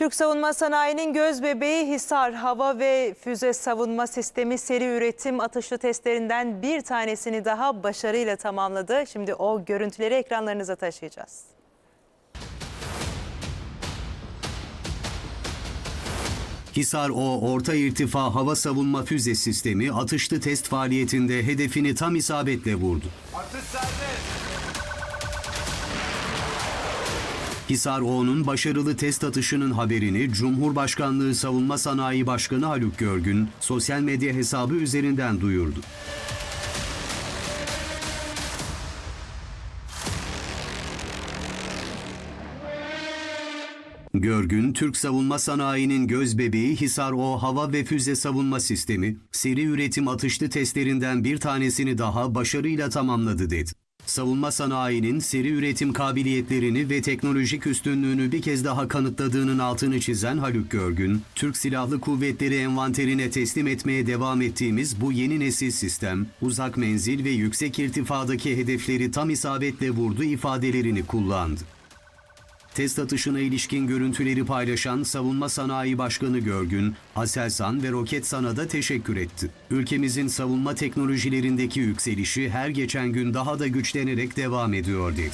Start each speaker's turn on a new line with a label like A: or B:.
A: Türk savunma sanayinin göz bebeği Hisar Hava ve Füze Savunma Sistemi seri üretim atışlı testlerinden bir tanesini daha başarıyla tamamladı. Şimdi o görüntüleri ekranlarınıza taşıyacağız.
B: Hisar O orta irtifa hava savunma füze sistemi atışlı test faaliyetinde hedefini tam isabetle vurdu.
C: Atış serbest.
B: Hisar O'nun başarılı test atışının haberini Cumhurbaşkanlığı Savunma Sanayi Başkanı Haluk Görgün sosyal medya hesabı üzerinden duyurdu. Görgün, Türk savunma sanayinin göz bebeği Hisar O hava ve füze savunma sistemi, seri üretim atışlı testlerinden bir tanesini daha başarıyla tamamladı dedi. Savunma sanayinin seri üretim kabiliyetlerini ve teknolojik üstünlüğünü bir kez daha kanıtladığının altını çizen Haluk Görgün, Türk Silahlı Kuvvetleri envanterine teslim etmeye devam ettiğimiz bu yeni nesil sistem, uzak menzil ve yüksek irtifadaki hedefleri tam isabetle vurdu ifadelerini kullandı. Test atışına ilişkin görüntüleri paylaşan Savunma Sanayi Başkanı Görgün, Aselsan ve Roketsan'a da teşekkür etti. Ülkemizin savunma teknolojilerindeki yükselişi her geçen gün daha da güçlenerek devam ediyor dedi.